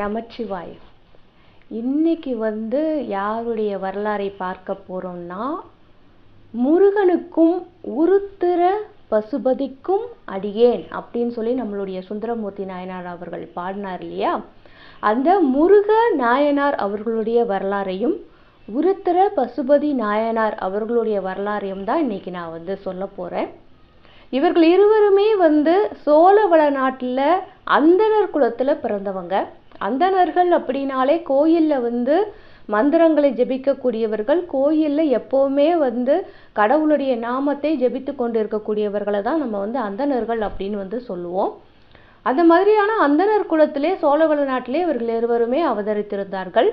நமச்சிவாயம். இன்னைக்கு வந்து யாருடைய வரலாறை பார்க்க போகிறோம்னா முருகனுக்கும் உருத்திர பசுபதிக்கும் அடியேன் அப்படின்னு சொல்லி நம்மளுடைய சுந்தரமூர்த்தி நாயனார் அவர்கள் பாடினார் இல்லையா? அந்த முருக நாயனார் அவர்களுடைய வரலாறையும் உருத்திர பசுபதி நாயனார் அவர்களுடைய வரலாறையும் தான் இன்னைக்கு நான் வந்து சொல்ல போகிறேன் இவர்கள் இருவருமே வந்து சோழவள நாட்டில் அந்தணர் குலத்தில் பிறந்தவங்க. அந்தணர்கள் அப்படின்னாலே கோயிலில் வந்து மந்திரங்களை ஜெபிக்கக்கூடியவர்கள் கோயிலில் எப்போவுமே வந்து கடவுளுடைய நாமத்தை ஜெபித்து கொண்டு இருக்கக்கூடியவர்களை தான் நம்ம வந்து அந்தணர்கள் அப்படின்னு வந்து சொல்லுவோம். அந்த மாதிரியான அந்தணர் குலத்திலே சோழவள நாட்டிலே இவர்கள் இருவருமே அவதரித்திருந்தார்கள்.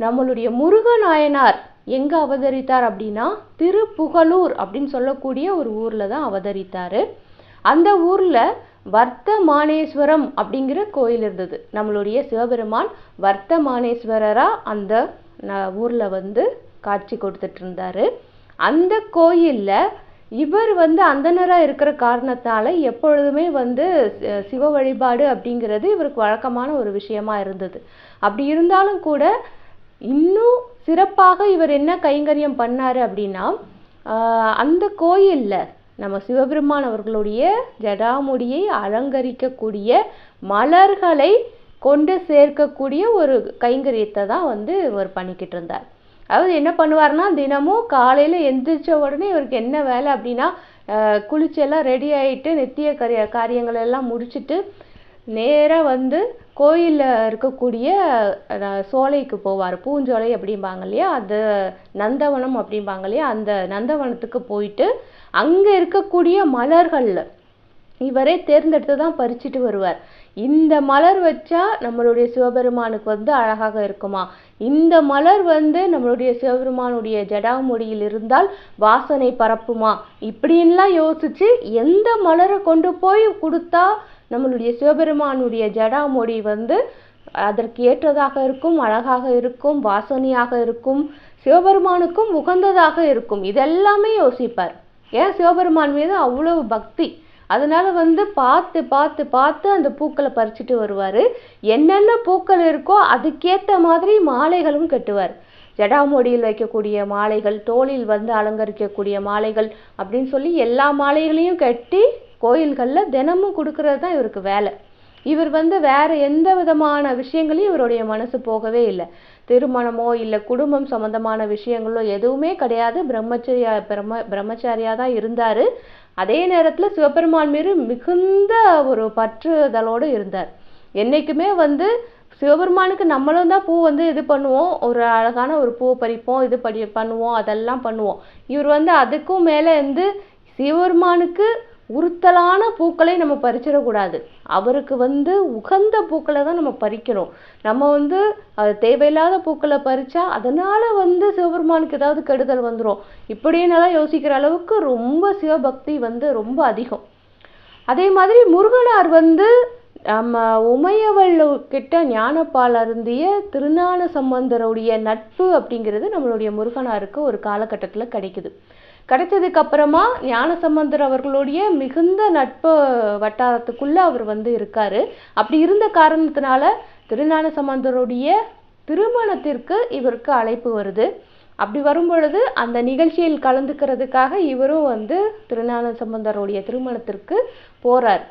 நம்மளுடைய முருகநாயனார் எங்கே அவதரித்தார் அப்படின்னா திருப்புகலூர் அப்படின்னு சொல்லக்கூடிய ஒரு ஊரில் தான் அவதரித்தார். அந்த ஊரில் வர்த்தமானேஸ்வரம் அப்படிங்கிற கோயில் இருந்தது. நம்மளுடைய சிவபெருமான் வர்த்தமானேஸ்வரராக அந்த ந- வந்து காட்சி கொடுத்துட்டு இருந்தார். அந்த கோயிலில் இவர் வந்து அந்தனராக இருக்கிற காரணத்தால் எப்பொழுதுமே வந்து சிவ வழிபாடு அப்படிங்கிறது இவருக்கு வழக்கமான ஒரு விஷயமா இருந்தது. அப்படி இருந்தாலும் கூட இன்னும் சிறப்பாக இவர் என்ன கைங்கரியம் பண்ணார் அப்படின்னா அந்த கோயிலில் நம்ம சிவபெருமான் அவர்களுடைய ஜடாமுடியை அலங்கரிக்கக்கூடிய மலர்களை கொண்டு சேர்க்கக்கூடிய ஒரு கைங்கரியத்தை தான் வந்து இவர் பண்ணிக்கிட்டு இருந்தார். அதாவது என்ன பண்ணுவாருன்னா தினமும் காலையில் எந்திரிச்ச உடனே இவருக்கு என்ன வேலை அப்படின்னா குளிச்செல்லாம் ரெடி ஆகிட்டு நித்திய காரிய காரியங்கள் எல்லாம் முடிச்சுட்டு நேராக வந்து கோயிலில் இருக்கக்கூடிய சோலைக்கு போவார். பூஞ்சோலை அப்படிம்பாங்க இல்லையா? அது நந்தவனம் அப்படிம்பாங்க இல்லையா? அந்த நந்தவனத்துக்கு போயிட்டு அங்கே இருக்கக்கூடிய மலர்களில் இவரே தேர்ந்தெடுத்து தான் பறிச்சுட்டு வருவார். இந்த மலர் வச்சா நம்மளுடைய சிவபெருமானுக்கு வந்து அழகாக இருக்குமா? இந்த மலர் வந்து நம்மளுடைய சிவபெருமானுடைய ஜடாமுடியில் இருந்தால் வாசனை பரப்புமா? இப்படின்லாம் யோசிச்சு எந்த மலரை கொண்டு போய் கொடுத்தா நம்மளுடைய சிவபெருமானுடைய ஜடாமுடி வந்து அதற்கு ஏற்றதாக இருக்கும் அழகாக இருக்கும் வாசனையாக இருக்கும் சிவபெருமானுக்கும் உகந்ததாக இருக்கும்? இதெல்லாமே யோசிப்பார். ஏன் சிவபெருமான் மீது அவ்வளவு பக்தி? அதனால வந்து பார்த்து பார்த்து பார்த்து அந்த பூக்களை பறிச்சுட்டு வருவார். என்னென்ன பூக்கள் இருக்கோ அதுக்கேற்ற மாதிரி மாலைகளும் கட்டுவார். ஜடாமொடியில் வைக்கக்கூடிய மாலைகள் தோளில் வந்து அலங்கரிக்கக்கூடிய மாலைகள் அப்படின்னு சொல்லி எல்லா மாலைகளையும் கட்டி கோயில்களில் தினமும் கொடுக்கறது தான் இவருக்கு வேலை. இவர் வந்து வேறு எந்த விதமான விஷயங்களையும் இவருடைய மனசு போகவே இல்லை. திருமணமோ இல்லை குடும்பம் சம்பந்தமான விஷயங்களோ எதுவுமே கிடையாது. பிரம்மச்சரியா பிரம்ம பிரம்மச்சாரியாக தான் இருந்தார். அதே நேரத்தில் சிவபெருமான் மீது மிகுந்த ஒரு பற்றுதலோடு இருந்தார். என்றைக்குமே வந்து சிவபெருமானுக்கு நம்மளும் தான் பூ வந்து இது பண்ணுவோம். ஒரு அழகான ஒரு பூ பறிப்போம் இது படி பண்ணுவோம் அதெல்லாம் பண்ணுவோம். இவர் வந்து அதுக்கும் மேலே வந்து சிவபெருமானுக்கு உறுத்தலான பூக்களை நம்ம பறிச்சிடக்கூடாது. அவருக்கு வந்து உகந்த பூக்களை தான் நம்ம பறிக்கணும். நம்ம வந்து அது தேவையில்லாத பூக்களை பறிச்சா அதனால வந்து சிவபெருமானுக்கு ஏதாவது கெடுதல் வந்துடும் இப்படின்னெல்லாம் யோசிக்கிற அளவுக்கு ரொம்ப சிவபக்தி வந்து ரொம்ப அதிகம். அதே மாதிரி முருகனார் வந்து நம்ம உமையவள் கிட்ட ஞானப்பால் அருந்திய திருஞான சம்பந்தருடைய நட்பு அப்படிங்கிறது நம்மளுடைய முருகனாருக்கு ஒரு காலகட்டத்தில் கிடைக்குது. கிடைச்சதுக்கு அப்புறமா ஞானசம்பந்தர் அவர்களுடைய மிகுந்த நட்பு வட்டாரத்துக்குள்ள அவர் வந்து இருக்காரு. அப்படி இருந்த காரணத்தினால திருஞான சம்பந்தருடைய திருமணத்திற்கு இவருக்கு அழைப்பு வருது. அப்படி வரும் பொழுது அந்த நிகழ்ச்சியில் கலந்துக்கிறதுக்காக இவரும் வந்து திருஞான சம்பந்தருடைய திருமணத்திற்கு போறார்.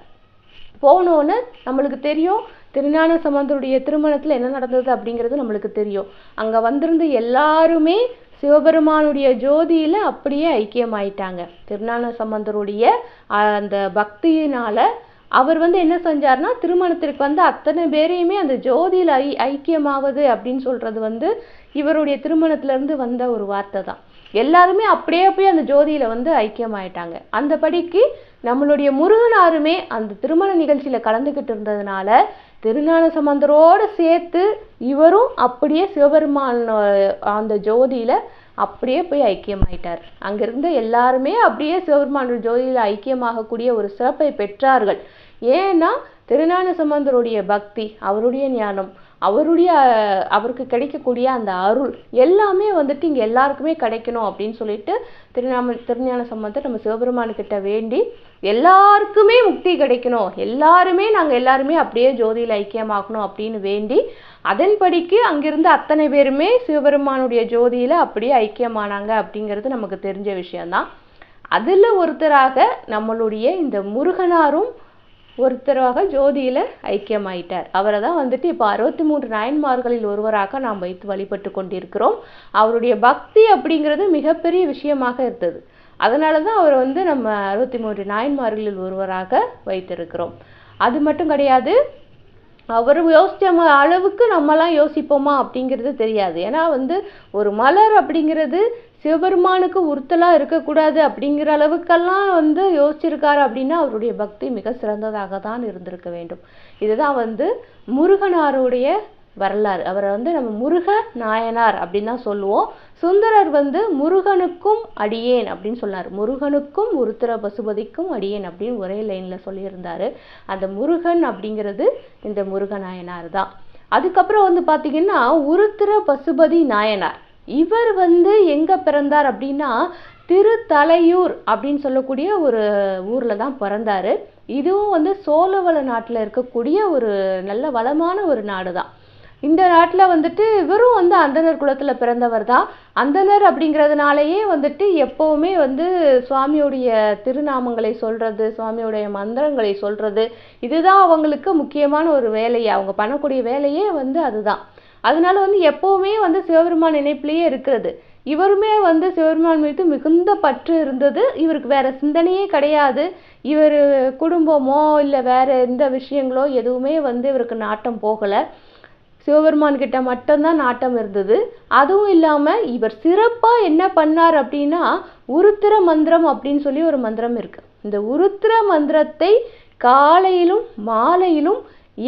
போனோன்னு நம்மளுக்கு தெரியும் திருஞான சம்பந்தருடைய திருமணத்தில் என்ன நடந்தது அப்படிங்கிறது நம்மளுக்கு தெரியும். அங்கே வந்திருந்த எல்லாருமே சிவபெருமானுடைய ஜோதியில் அப்படியே ஐக்கியமாயிட்டாங்க. திருநான சம்பந்தருடைய அந்த பக்தியினால் அவர் வந்து என்ன செஞ்சாருன்னா திருமணத்திற்கு வந்து அத்தனை பேரையுமே அந்த ஜோதியில் ஐ ஐக்கியமாவது அப்படின்னு சொல்கிறது வந்து இவருடைய திருமணத்திலேருந்து வந்த ஒரு வார்த்தை தான் எல்லாருமே அப்படியே போய் அந்த ஜோதியில வந்து ஐக்கியமாயிட்டாங்க. அந்த படிக்கு நம்மளுடைய முருகனாருமே அந்த திருமண நிகழ்ச்சியில கலந்துக்கிட்டு இருந்ததுனால திருஞான சம்பந்தரோட சேர்த்து இவரும் அப்படியே சிவபெருமான் அந்த ஜோதியில அப்படியே போய் ஐக்கியமாயிட்டார். அங்கிருந்த எல்லாருமே அப்படியே சிவபெருமான ஜோதியில ஐக்கியமாகக்கூடிய ஒரு சிறப்பை பெற்றார்கள். ஏன்னா திருஞான சம்பந்தருடைய பக்தி அவருடைய ஞானம் அவருடைய அவருக்கு கிடைக்கக்கூடிய அந்த அருள் எல்லாமே வந்துட்டு இங்கே எல்லாருக்குமே கிடைக்கணும் அப்படின்னு சொல்லிட்டு திருநாம திருஞான சம்பந்தத்தை நம்ம சிவபெருமானுக்கிட்ட வேண்டி எல்லாருக்குமே முக்தி கிடைக்கணும். எல்லாருமே நாங்கள் எல்லாருமே அப்படியே ஜோதியில் ஐக்கியமாகணும் அப்படின்னு வேண்டி அதன்படிக்கு அங்கிருந்து அத்தனை பேருமே சிவபெருமானுடைய ஜோதியில் அப்படியே ஐக்கியமானாங்க அப்படிங்கிறது நமக்கு தெரிஞ்ச விஷயம்தான். அதில் ஒருத்தராக நம்மளுடைய இந்த முருகனாரும் ஒருத்தராக ஜோதியில் ஐக்கியமாயிட்டார். அவரை தான் வந்துட்டு இப்போ அறுபத்தி மூன்று நாயன்மார்களில் ஒருவராக நாம் வைத்து வழிபட்டு கொண்டிருக்கிறோம். அவருடைய பக்தி அப்படிங்கிறது மிகப்பெரிய விஷயமாக இருந்தது. அதனால தான் அவர் வந்து நம்ம அறுபத்தி மூன்று நாயன்மார்களில் ஒருவராக வைத்திருக்கிறோம். அது மட்டும் கிடையாது அவர் யோசித்த அளவுக்கு நம்மலாம் யோசிப்போமா அப்படிங்கிறது தெரியாது. ஏன்னா வந்து ஒரு மலர் அப்படிங்கிறது சிவபெருமானுக்கு உறுத்தலாக இருக்கக்கூடாது அப்படிங்கிற அளவுக்கெல்லாம் வந்து யோசிச்சிருக்காரு அப்படின்னா அவருடைய பக்தி மிக சிறந்ததாக தான் இருந்திருக்க வேண்டும். இதுதான் வந்து முருகனாருடைய வரலாறு. அவரை வந்து நம்ம முருக நாயனார் அப்படின்னு தான் சொல்லுவோம். சுந்தரர் வந்து முருகனுக்கும் அடியேன் அப்படின்னு சொன்னார். முருகனுக்கும் உருத்திர பசுபதிக்கும் அடியேன் அப்படின்னு ஒரே லைனில் சொல்லியிருந்தார். அந்த முருகன் அப்படிங்கிறது இந்த முருகநாயனார் தான். அதுக்கப்புறம் வந்து பார்த்தீங்கன்னா உருத்திர பசுபதி நாயனார். இவர் வந்து எங்கே பிறந்தார் அப்படின்னா திருத்தலையூர் அப்படின்னு சொல்லக்கூடிய ஒரு ஊரில் தான் பிறந்தாரு. இதுவும் வந்து சோழவள நாட்டில் இருக்கக்கூடிய ஒரு நல்ல வளமான ஒரு நாடு தான். இந்த நாட்டில் வந்துட்டு இவரும் வந்து அந்தனர் குலத்தில் பிறந்தவர் தான். அந்தனர் அப்படிங்கிறதுனாலயே வந்துட்டு எப்போவுமே வந்து சுவாமியுடைய திருநாமங்களை சொல்கிறது சுவாமியுடைய மந்திரங்களை சொல்கிறது இதுதான் அவங்களுக்கு முக்கியமான ஒரு வேலையே. அவங்க பண்ணக்கூடிய வேலையே வந்து அதுதான். அதனால வந்து எப்பவுமே வந்து சிவபெருமான் நினைப்பிலேயே இருக்கிறது. இவருமே வந்து சிவபெருமான் மீது மிகுந்த பற்று இருந்தது. இவருக்கு வேற சிந்தனையே கிடையாது. இவர் குடும்பமோ இல்லை வேற எந்த விஷயங்களோ எதுவுமே வந்து இவருக்கு நாட்டம் போகலை. சிவபெருமான் கிட்ட மட்டும்தான் நாட்டம் இருந்தது. அதுவும் இல்லாமல் இவர் சிறப்பாக என்ன பண்ணார் அப்படின்னா உருத்திர மந்திரம் அப்படின்னு சொல்லி ஒரு மந்திரம் இருக்கு. இந்த உருத்திர மந்திரத்தை காலையிலும் மாலையிலும்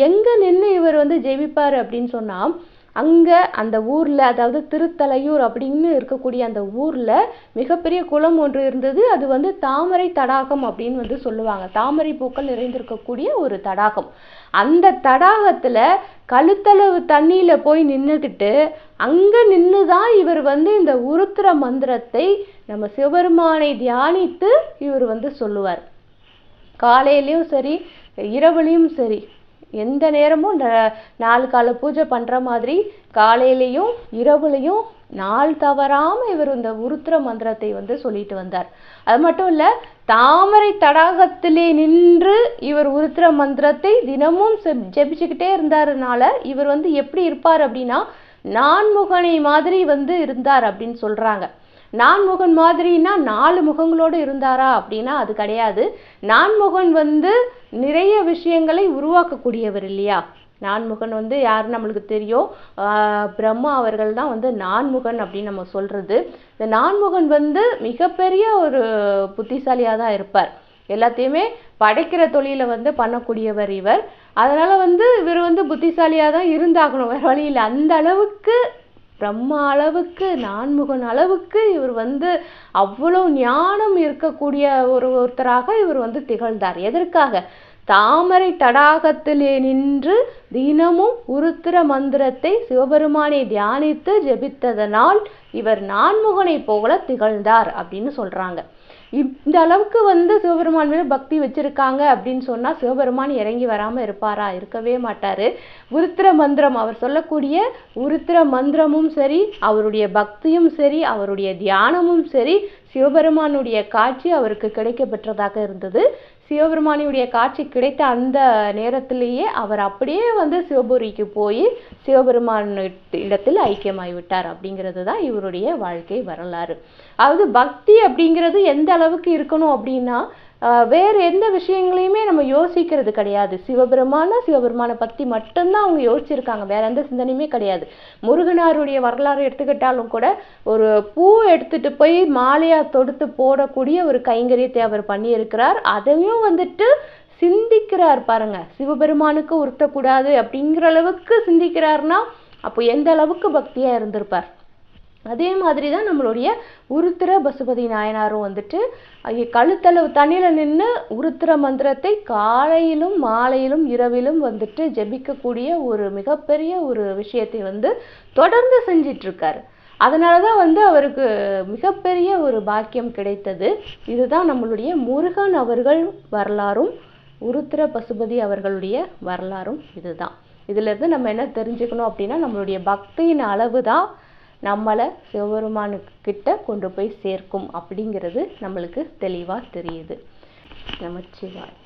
எங்கே நின்று இவர் வந்து ஜெபிப்பார் அப்படின்னு சொன்னால் அங்கே அந்த ஊரில் அதாவது திருத்தலையூர் அப்படின்னு இருக்கக்கூடிய அந்த ஊரில் மிகப்பெரிய குளம் ஒன்று இருந்தது. அது வந்து தாமரை தடாகம் அப்படின்னு வந்து சொல்லுவாங்க. தாமரை பூக்கள் நிறைந்திருக்கக்கூடிய ஒரு தடாகம். அந்த தடாகத்தில் கழுத்தளவு தண்ணியில் போய் நின்றுக்கிட்டு அங்கே நின்று தான் இவர் வந்து இந்த உருத்திர மந்திரத்தை நம்ம சிவபெருமானை தியானித்து இவர் வந்து சொல்லுவார். காலையிலையும் சரி இரவுலையும் சரி எந்த நேரமும் நாலு கால பூஜை பண்ணுற மாதிரி காலையிலையும் இரவுலையும் நாள் தவறாமல் இவர் இந்த உருத்திர மந்திரத்தை வந்து சொல்லிட்டு வந்தார். அது மட்டும் இல்லை தாமரை தடாகத்திலே நின்று இவர் உருத்திர மந்திரத்தை தினமும் ஜெபிச்சுக்கிட்டே இருந்தாருனால இவர் வந்து எப்படி இருப்பார் அப்படின்னா நான்முகனை மாதிரி வந்து இருந்தார் அப்படின்னு சொல்கிறாங்க நான்முகன் மாதிரினா நாலு முகங்களோடு இருந்தாரா அப்படின்னா அது கிடையாது. நான்முகன் வந்து நிறைய விஷயங்களை உருவாக்கக்கூடியவர் இல்லையா? நான்முகன் வந்து யார் நம்மளுக்கு தெரியும்? பிரம்மா அவர்கள் தான் வந்து நான்முகன் அப்படின்னு நம்ம சொல்கிறது இந்த நான்முகன் வந்து மிகப்பெரிய ஒரு புத்திசாலியாக தான் இருப்பார். எல்லாத்தையுமே படைக்கிற தொழிலை வந்து பண்ணக்கூடியவர் இவர். அதனால் வந்து இவர் வந்து புத்திசாலியாக தான் இருந்தாகணும். வேறு வழி இல்லை. அந்த அளவுக்கு பிரம்மா அளவுக்கு நான்முகன் அளவுக்கு இவர் வந்து அவ்வளோ ஞானம் இருக்கக்கூடிய ஒரு ஒருத்தராக இவர் வந்து திகழ்ந்தார். எதற்காக? தாமரை தடாகத்திலே நின்று தினமும் உருத்திர மந்திரத்தை சிவபெருமானை தியானித்து ஜெபித்ததனால் இவர் நான்முகனை போல திகழ்ந்தார் அப்படின்னு சொல்றாங்க. இந்த அளவுக்கு வந்து சிவபெருமான் மேல பக்தி வச்சிருக்காங்க அப்படின்னு சொன்னா சிவபெருமான் இறங்கி வராம இருப்பாரா? இருக்கவே மாட்டாரு. உருத்திர மந்திரம் அவர் சொல்லக்கூடிய உருத்திர மந்திரமும் சரி அவருடைய பக்தியும் சரி அவருடைய தியானமும் சரி சிவபெருமானுடைய காட்சி அவருக்கு கிடைக்க பெற்றதாக இருந்தது. சிவபெருமானுடைய காட்சி கிடைத்த அந்த நேரத்திலேயே அவர் அப்படியே வந்து சிவபுரிக்கு போய் சிவபெருமான் இடத்தில் ஐக்கியமாகிவிட்டார் அப்படிங்கிறது தான் இவருடைய வாழ்க்கை வரலாறு. அதாவது பக்தி அப்படிங்கிறது எந்த அளவுக்கு இருக்கணும் அப்படின்னா வேறு எந்த விஷயங்களையுமே நம்ம யோசிக்கிறது கிடையாது. சிவபெருமான சிவபெருமானை பற்றி மட்டும்தான் அவங்க யோசிச்சிருக்காங்க. வேற எந்த சிந்தனையுமே கிடையாது. முருகனாருடைய வரலாறு எடுத்துக்கிட்டாலும் கூட ஒரு பூ எடுத்துட்டு போய் மாலையாக தொடுத்து போடக்கூடிய ஒரு கைங்கரியத்தை அவர் பண்ணியிருக்கிறார். அதையும் வந்துட்டு சிந்திக்கிறார் பாருங்க. சிவபெருமானுக்கு உறுத்தக்கூடாது அப்படிங்கிற அளவுக்கு சிந்திக்கிறார்னா அப்போ எந்த அளவுக்கு பக்தியாக இருந்திருப்பார்? அதே மாதிரி தான் நம்மளுடைய உருத்திர பசுபதி நாயனாரும் வந்துட்டு கழுத்தளவு தண்ணியில் நின்று உருத்திர மந்திரத்தை காலையிலும் மாலையிலும் இரவிலும் வந்துட்டு ஜெபிக்கக்கூடிய ஒரு மிகப்பெரிய ஒரு விஷயத்தை வந்து தொடர்ந்து செஞ்சிட்டு அதனால தான் வந்து அவருக்கு மிகப்பெரிய ஒரு பாக்கியம் கிடைத்தது. இதுதான் நம்மளுடைய முருகன் அவர்கள் வரலாறும் உருத்திர பசுபதி அவர்களுடைய வரலாறும் இதுதான். இதிலிருந்து நம்ம என்ன தெரிஞ்சுக்கணும் அப்படின்னா நம்மளுடைய பக்தியின் அளவு தான் நம்மளை சிவபெருமானுக்கு கிட்ட கொண்டு போய் சேர்க்கும் அப்படிங்கிறது நம்மளுக்கு தெளிவாக தெரியுது. நமச்சிவாய்